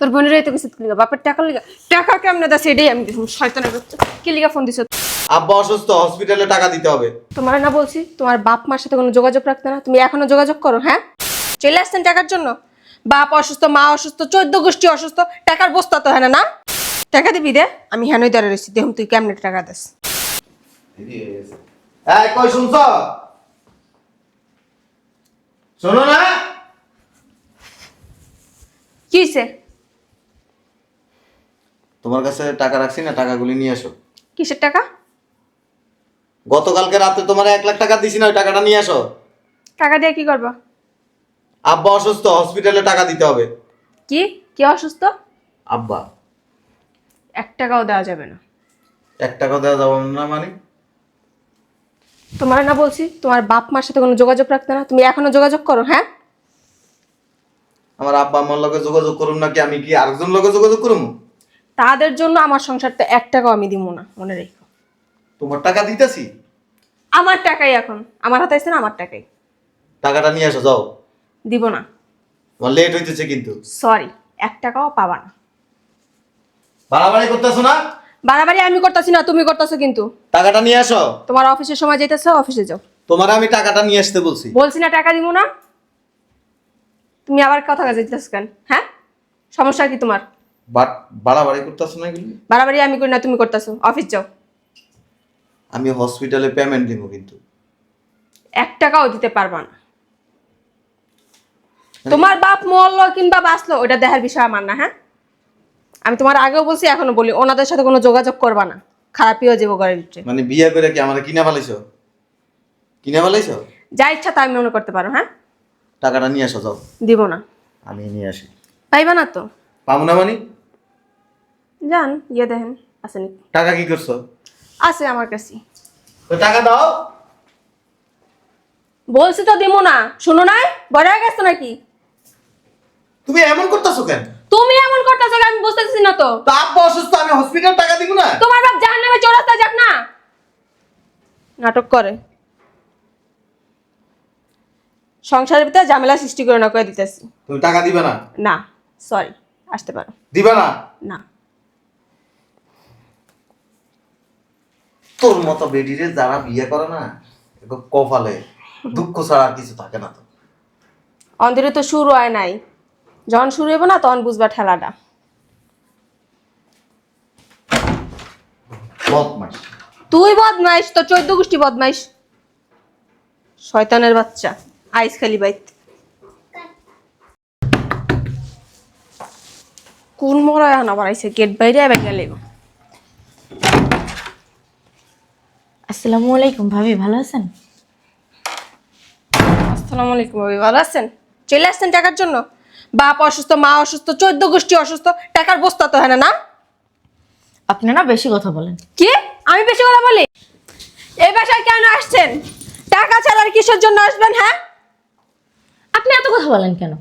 তোর বোনের তো কিছু লিগা বাপের টাকা লিগা। টাকা কেমনে দাস এটাই আমি দেখুন শয়তানের বাচ্চা। কি লিগা ফোন দিছ? আব্বা অসুস্থ হসপিটালে টাকা দিতে হবে। তোমার না বলছি তোমার বাপ মার সাথে কোনো যোগাযোগ রাখতে না। তুমি এখনও যোগাযোগ করো হ্যাঁ? চলে আসছেন টাকার জন্য? বাপ অসুস্থ মা অসুস্থ চোদ্দ গোষ্ঠী অসুস্থ টাকার বস্তা তো হ্যাঁ না টাকা দিবি দে আমি হ্যানই দাঁড়িয়ে রয়েছি দেখুন তুই কেমনে টাকা দিস। এই কই শুনছ? শোনো না? কি হয়েছে তোমার কাছে টাকা রাখছি না টাকাগুলি নিয়ে আসো। কিসের টাকা? গতকালকে রাতে তোমার এক লাখ টাকা দিছি না ওই টাকাটা নিয়ে আসো। টাকা দিয়ে কি করবা? আব্বা অসুস্থ হসপিটালে টাকা দিতে হবে। কি? কি অসুস্থ? আব্বা। এক টাকাও দেওয়া যাবে না। এক টাকা দেওয়া যাবে না মানে? তোমার না বলছি তোমার বাপ মার সাথে কোনো যোগাযোগ রাখতে না। তুমি এখনও যোগাযোগ করো হ্যাঁ? আমার আব্বা আমার লগে যোগাযোগ করুন নাকি আমি কি আরেকজন লগে যোগাযোগ করুম? তাদের জন্য আমার সংসারটা এক টাকাও আমি দিব না মনে রেখো। তোমার টাকা দিতেছি? আমার টাকাই এখন। আমার হাতে আছে না আমার টাকাই। টাকাটা নিয়ে আসো যাও। দিব না। আমার লেট হইতেছে কিন্তু। সরি এক টাকাও পাবা না। বাড়াবাড়ি করতেছো না? বাড়াবাড়ি আমি করতেছি না তুমি করতেছো কিন্তু। টাকাটা নিয়ে আসো। তোমার অফিসের সময় যেতেছো অফিসে যাও। তোমার আমি টাকাটা নিয়ে আসতে বলছি। বলছি না টাকা দিব না। তুমি আবার কথা কাজে যেতেছো কেন? হ্যাঁ? সমস্যা কি তোমার? বাট বাড়াবাড়ি করতেছো না এগুলি বাড়াবাড়ি আমি করি না তুমি করতেছো। অফিস যাও। আমি হসপিটালে পেমেন্ট দিব কিন্তু। এক টাকাও দিতে পারবা না। তোমার বাপ মরলো কিংবা বাঁচলো ওটা দেখার বিষয় আমার না হ্যাঁ? আমি তোমার আগেও বলছি এখনও বলি ওনাদের সাথে কোনো যোগাযোগ করবা না। খারাপই হয়ে যাব ঘরের মানে বিয়ে করে কি আমার কিনে ফেলাইছো? কিনে ফেলাইছো? যা ইচ্ছা তাই মনে করতে পারো হ্যাঁ? টাকাটা নিয়ে আসো যাও। দিব না। আমি নিয়ে আসি। পাইবা না তো? পাবো না মানে? যান ইয়ে দেখেন আসেনি টাকা কি করছ? আছে আমার কাছে। তো টাকা দাও। বলছি তো দিব না। শুনো নাই? বড় হয়ে গেছো নাকি? তুমি এমন করতেছো কেন? তুমি এমন করতেছো আমি বুঝতেছি না তো। তো আব্বা অসুস্থ আমি হসপিটাল টাকা দিব না? তোমার বাপ জাহান নামে চৌরাস্তা যাক না। নাটক করে। সংসারের ভিতরে ঝামেলা সৃষ্টি করে না করে দিতেছি। তুমি টাকা দিবে না? না সরি আসতে পারো। দিবে না? না। তোর মতো বেডিরে যারা বিয়ে করে না এরকম কপালে দুঃখ ছাড়া আর কিছু থাকে না তো। অন্ধেরে তো শুরু হয় নাই। যখন শুরু হইব না তখন বুঝবা ঠেলাটা। তুই বদমাইশ তো চোদ্দ গোষ্ঠী বদমাইশ। শয়তানের বাচ্চা আইস খালি বাইত। কোন মরা আবার আইসে? গেট বাইরে আবার গেলে আসসালামু আলাইকুম ভাবি ভালো আছেন? আসসালামু আলাইকুম ভাবি ভালো আছেন? চলে আসছেন টাকার জন্য? বাপ অসুস্থ মা অসুস্থ চোদ্দ গোষ্ঠী অসুস্থ টাকার বস্তা তো হ্যাঁ না আপনি না বেশি কথা বলেন। কি? আমি বেশি কথা বলি? এই বাসায় কেন আসছেন? টাকা ছাড়া আর কিসের জন্য আসবেন হ্যাঁ? আপনি এত কথা বলেন কেন?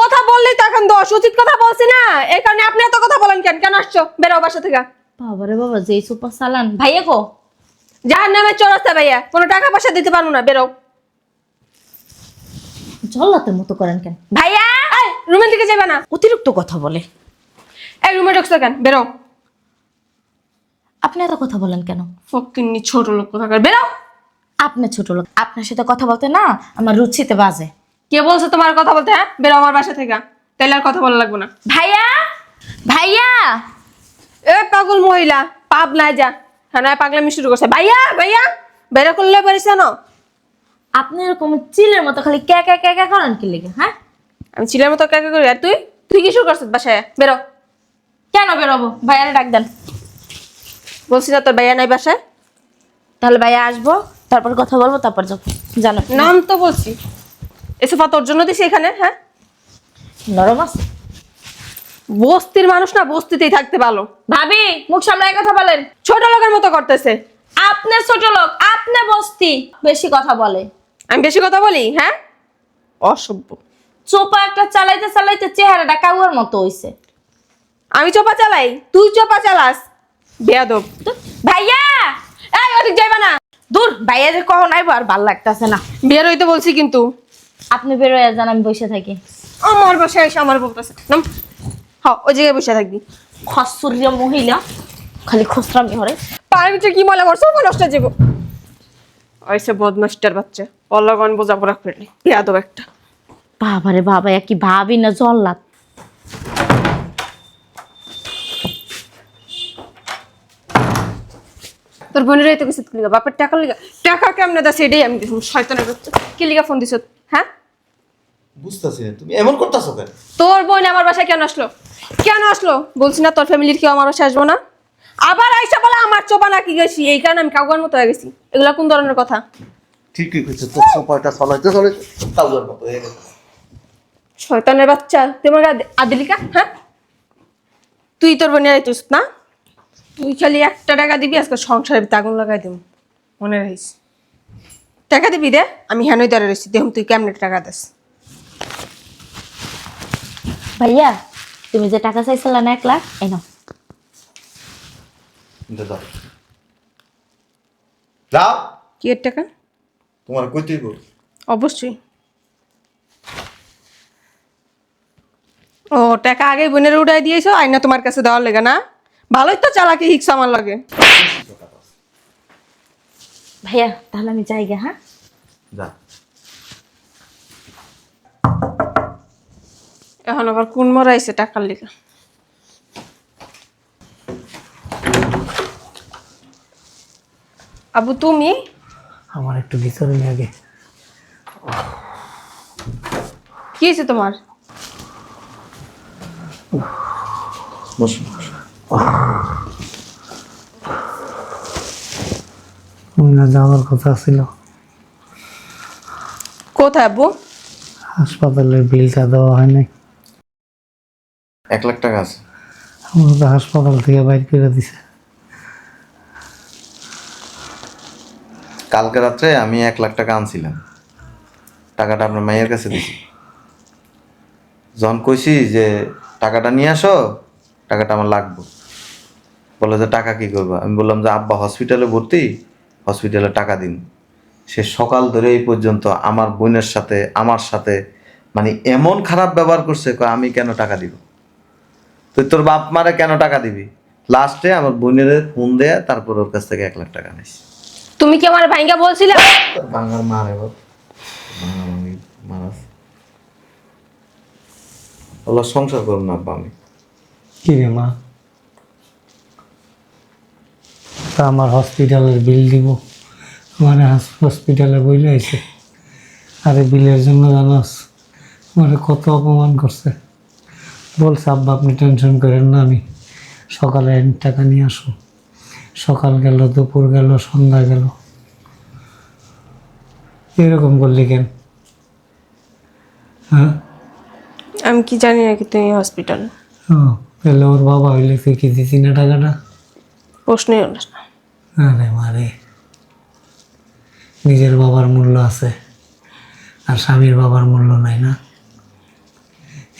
কথা বললেই তো এখন দোষ উচিত কথা বলছি না। এই কারণে আপনি এত কথা বলেন কেন? কেন আসছো? বেরো বাসা থেকে। বাবারে বাবা যেই সুপার সালান। ভাইয়া কো? যার নামে চড়াস্তা ভাইয়া। কোনো টাকা পয়সা দিতে পারব না বেরো। জল্লাতের মতো করেন কেন? ভাইয়া! রুমের দিকে যাবে না। অতিরিক্ত কথা বলে। এই রুমে ঢুকছো কেন? বেরো। আপনি এত কথা বলেন কেন? ফকিন্নি ছোট লোক কোথাকার? বেরো। আপনি ছোট লোক। আপনার সাথে কথা বলতে না আমার রুচিতে বাজে। কে বলছে তোমার কথা বলতে হ্যাঁ? বেরো আমার বাসা থেকে। তাইলে আর কথা বলা লাগবে না। ভাইয়া! ভাইয়া! এ পাগল মহিলা পাপ নাই যা। হ্যাঁ নয় পাগলামি শুরু করছে। ভাইয়া ভাইয়া বেরো করলে পারিস না। আপনি এরকম চিলের মতো খালি ক্যা ক্যা ক্যা ক্যা করেন কি লেগে হ্যাঁ? আমি চিলের মতো কাকে করি। আর তুই? তুই কি শুরু করছিস বাসায়? বেরো। কেন বেরোবো? ভাইয়ারে ডাক দেন। বলছি না তোর ভাইয়া নাই বাসায়? তাহলে ভাইয়া আসব তারপর কথা বলব তারপর যাব। জানো। নাম তো বলছি। এসে তোর জন্য দিছি এখানে হ্যাঁ? নরম আছে? বস্তির মানুষ না বস্তিতেই থাকতে ভালো। ভাবি মুখ সামলায় কথা বলেন। ছোট লোকের মতো করতেছে। আপনি ছোট লোক আপনি বস্তি। বেশি কথা বলে। আমি বেশি কথা বলি হ্যাঁ? অসভ্য। চোপা একটা চালাইতে চালাইতে চেহারাটা কাউয়ার মতো হইছে। আমি চোপা চালাই তুই চোপা চালাস। বেয়াদব। ভাইয়া! এই ওদিক যাইবা না। দূর ভাইয়া যে কখন আইবো আর ভালো লাগতাছে না। বের হইতে বলছি কিন্তু। আপনি বেরোয় যান আমি বসে থাকি। আমার বাসায় এসে আমার বলতেছে। নাম। হ ওই জায়গায় বসে থাকবি। খসুরিয়া মহিলা খালি খসরামি হরে পায়ের ভিতরে কি ময়লা করছ নষ্ট যাব। ওইসে বদমাস্টার বাচ্চা। অল্লাগন বোঝাপড়া করলি পেয়াদব একটা। বাবারে বাবা কি ভাবি না জল্লাদ। তোর বোনের তো কিছু লিগা বাপের টাকা লিগা টাকা কেমনে দা সেটাই আমি দিছি শয়তানের বাচ্চা। কি লিগা ফোন দিছ? হ্যাঁ? বুঝতেছি না তুমি এমন করতেছো কেন? তোর বোন আমার বাসায় কেন আসলো? কেন আসলো? বলছি না তোর ফ্যামিলির কেউ আমার বাসায় আসব না। আবার আইসা বলে আমার চোপা নাকি গেছি এই কারণে আমি কাউকার মতো হয়ে গেছি। এগুলা কোন ধরনের কথা? ঠিকই কইছো তোর সোপাটা চলাইতে চলাইতে তাউজার মতো হয়ে গেছে। শয়তানের বাচ্চা গায়ে আদিলিকা হ্যাঁ? তুই তোর বোনের আইতিস না? তুই খালি একটা টাকা দিবি আজকে সংসারের ভিতরে আগুন লাগাই দিব মনে রাখিস। টাকা দিবি দে আমি হেনই দাঁড়িয়ে রয়েছি দেখুন তুই কেমনে টাকা দিস। ভাইয়া তুমি যে টাকা চাইছিলে না এক লাখ এই নাও। কিন্তু যাও যাও কি এর টাকা? তোমার কইতেই বল অবশ্যই। ও টাকা আগে বোনের উঠাই দিয়েছ আইনা তোমার কাছে দেওয়ার লেগে না? ভালোই তো চালাকি হিক্স আমার লাগে। ভাইয়া তাহলে আমি যাই গে হ্যাঁ? যা। এখন আবার কোন মরাইছে টাকার লেগে? আবু তুমি? আমার একটু ভিতরে নিয়ে আগে। কি হয়েছে তোমার? বসো না যাওয়ার কথা ছিল। কোথায় আবু? হাসপাতালের বিলটা দেওয়া হয় নাই এক লাখ টাকা আছে। আমার তো হাসপাতাল থেকে বাইর করে দিছে। কালকে রাত্রে আমি এক লাখ টাকা আনছিলাম। টাকাটা আপনার মায়ের কাছে দিছি। যখন কইছি যে টাকাটা নিয়ে আসো টাকাটা আমার লাগবে। বলে যে টাকা কি করব? আমি বললাম যে আব্বা হসপিটালে ভর্তি হসপিটালে টাকা দিন। সে সকাল ধরে এই পর্যন্ত আমার বোনের সাথে আমার সাথে মানে এমন খারাপ ব্যবহার করছে আমি কেন টাকা দিব? তুই তোর বাপ মারে কেন টাকা দিবি? লাস্টে আমার বোনের ফোন দেয়া তারপর ওর কাছ থেকে এক লাখ টাকা নিয়েছি তুমি কি আমার ভাইঙ্গা বলছিলে? বাঙার মার মারাস আল্লাহ সংসার করুন না আব্বা আমি। কি রে মা? তা আমার হসপিটালের বিল দিব। আমার হসপিটালে বইলে আইছে। আরে বিলের জন্য জানাস আমার কত অপমান করছে। বলছে আব্বা আপনি টেনশন করেন না আমি সকালে এক টাকা নিয়ে আসো। সকাল গেল দুপুর গেল সন্ধ্যা গেল। এরকম করলি কেন? হ্যাঁ? আমি কি জানি নাকি তুমি হসপিটাল তাহলে ওর বাবা হইলে তুই কি দিতি না টাকাটা? প্রশ্নই হলো না। আরে মারে। নিজের বাবার মূল্য আছে আর স্বামীর বাবার মূল্য নাই না।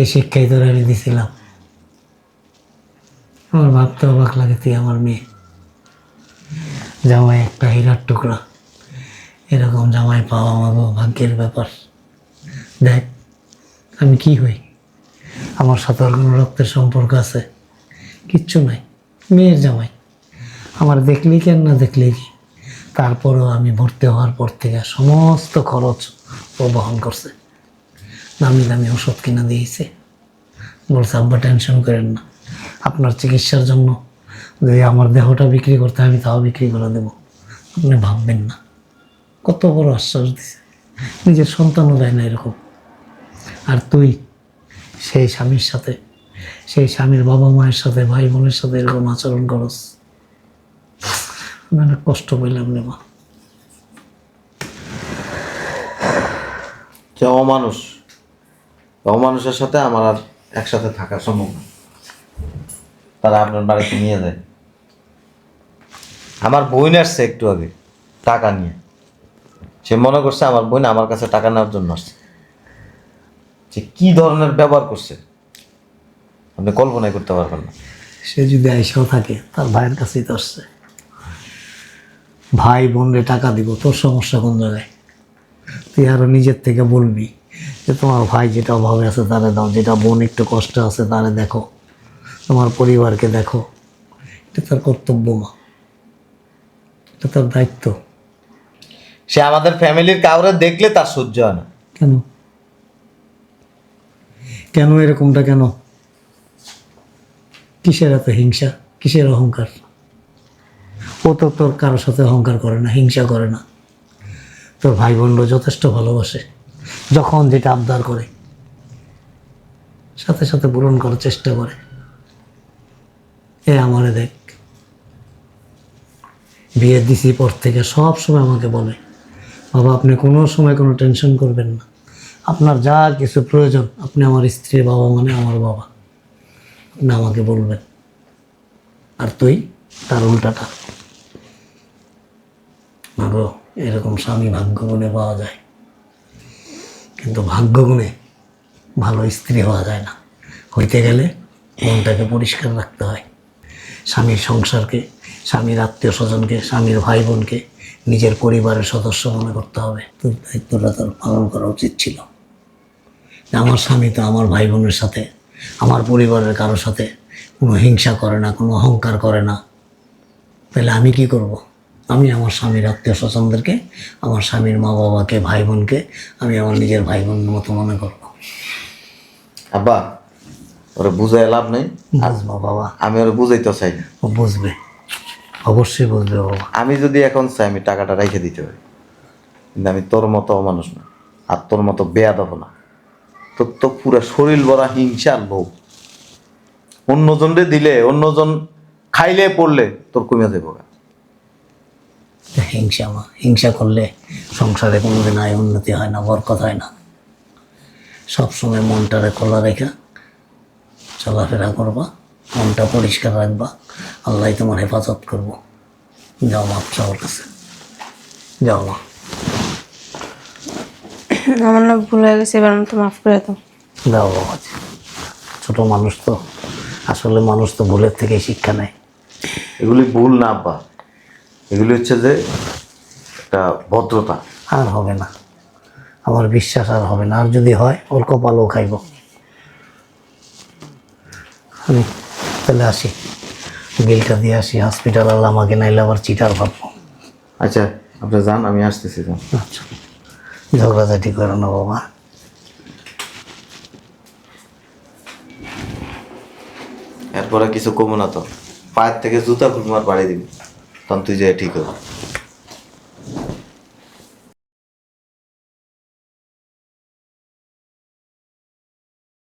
এই শিক্ষাই তোর আমি দিছিলাম। আমার ভাবতে অবাক লাগে তুই আমার মেয়ে। জামাই একটা হীরার টুকরা। এরকম জামাই পাওয়া আমার ভাগ্যের ব্যাপার। দেখ, আমি কি হই? আমার সাথে কোনো রক্তের সম্পর্ক আছে? কিচ্ছু নাই, মেয়ের জামাই। আমার দেখলি কেন না দেখলি কি? তারপরেও আমি ভর্তি হওয়ার পর থেকে সমস্ত খরচ ও বহন করছে। দামি দামি ওষুধ কিনে দিয়েছে। বলছে, আব্বা, টেনশন করেন না। আপনার চিকিৎসার জন্য যদি আমার দেহটা বিক্রি করতে আমি তাও বিক্রি করে দেবো। আপনি ভাববেন না। কত বড় আশ্বাস দিছে। নিজের সন্তানও দেয় না এরকম। আর তুই, সেই স্বামীর সাথে, সেই স্বামীর বাবা মায়ের সাথে, ভাই বোনের সাথে এরকম আচরণ করস। অনেক কষ্ট পেলাম রে মা। যে অমানুষ অমানুষের সাথে আমার আর একসাথে থাকা সম্ভব না। তারা আপনার বাড়িতে নিয়ে যায়। আমার বোন আসছে একটু আগে, টাকা নিয়ে। সে মনে করছে আমার বোন আমার কাছে টাকা নেওয়ার জন্য আসছে। যে কি ধরনের ব্যবহার করছে? আপনি কল্পনাই করতে পারবেন না। সে যদি আইসাও থাকে, তার ভাইয়ের কাছেই তো আসছে। ভাই বোনরে টাকা দিব, তোর সমস্যা কোন জায়গায়? তুই আরও নিজের থেকে বলবি। যে তোমার ভাই যেটা অভাবে আছে তারে দাও যেটা বোন একটু কষ্ট আছে তারে দেখো। তোমার পরিবারকে দেখো। এটা তার কর্তব্য মা। এটা তার দায়িত্ব। সে আমাদের ফ্যামিলির কাউরে দেখলে তার সহ্য হয় না। কেন? কেন এরকমটা কেন? কিসের এত হিংসা? কিসের অহংকার? ও তো তোর কারোর সাথে অহংকার করে না হিংসা করে না। তোর ভাই বোনরা যথেষ্ট ভালোবাসে। যখন যেটা আবদার করে, সাথে সাথে পূরণ করার চেষ্টা করে। এ আমারে দেখ, বিয়ে দিছি পর থেকে সব সময় আমাকে বলে, বাবা, আপনি কোনো সময় কোনো টেনশন করবেন না। আপনার যা কিছু প্রয়োজন, আপনি আমার স্ত্রীর বাবা মানে আমার বাবা। আপনি আমাকে বলবেন। আর তুই তার উল্টাটা। ভাগো এরকম স্বামী ভাগ্য বলে পাওয়া যায়। কিন্তু ভাগ্য গুণে ভালো স্ত্রী হওয়া যায় না। হইতে গেলে মনটাকে পরিষ্কার রাখতে হয়। স্বামীর সংসারকে, স্বামীর আত্মীয় স্বজনকে, স্বামীর ভাই বোনকে নিজের পরিবারের সদস্য মনে করতে হবে। তোর দায়িত্বটা তোর পালন করা উচিত ছিল। আমার স্বামী তো আমার ভাই বোনের সাথে, আমার পরিবারের কারোর সাথে কোনো হিংসা করে না, কোনো অহংকার করে না। তাহলে আমি কি করব। আমি আমার স্বামীর আত্মীয় স্বজনদেরকে আমার স্বামীর মা বাবাকে ভাই বোনকে আমি আমার নিজের ভাই বোনের মতো মনে করব। আব্বা ওরা বুঝাই লাভ নেই? বুঝব বাবা। আমি ওরা বুঝাইতে চাই না। ও বুঝবে। অবশ্যই বুঝবে বাবা। আমি যদি এখন চাই আমি টাকাটা রেখে দিতে পারি। কিন্তু আমি তোর মতো মানুষ না আর তোর মতো বেয়া দেবো না। তোর তো পুরো শরীর ভরা হিংসা আর লোভ। অন্যজনরে দিলে অন্যজন খাইলে পড়লে তোর কমে যাব গা। হিংসা মা হিংসা করলে সংসারে কোনোদিন আয় উন্নতি হয় না বরকত হয় না। সবসময় মনটারে খোলা রেখা চলাফেরা করবা মনটা পরিষ্কার রাখবা আল্লাহ তোমার হেফাজত করব। যাও মা সবার কাছে। যাও মা। আমার না ভুল হয়ে গেছে এবার তো মাফ করে দাও। যাও বাবা ছোট মানুষ তো আসলে মানুষ তো ভুলের থেকেই শিক্ষা নেয়। এগুলি ভুল না আব্বা। এগুলি হচ্ছে যে একটা ভদ্রতা। আর হবে না। আমার বিশ্বাস আর হবে না। আর যদি হয় ওর কপালও খাইব। আমি তাহলে আসি। বিলটা দিয়ে আসি। হসপিটাল আল্লাহ আমাকে নাইলে আবার চিটার ভাববো। আচ্ছা আপনি যান আমি আসতেছি যান আচ্ছা। ঝগড়াঝাটি করো না বাবা। এরপরে কিছু কমো না তো। পায়ের থেকে জুতা খুলমার বাড়ি দিবি। তখন তুই যে ঠিক হবে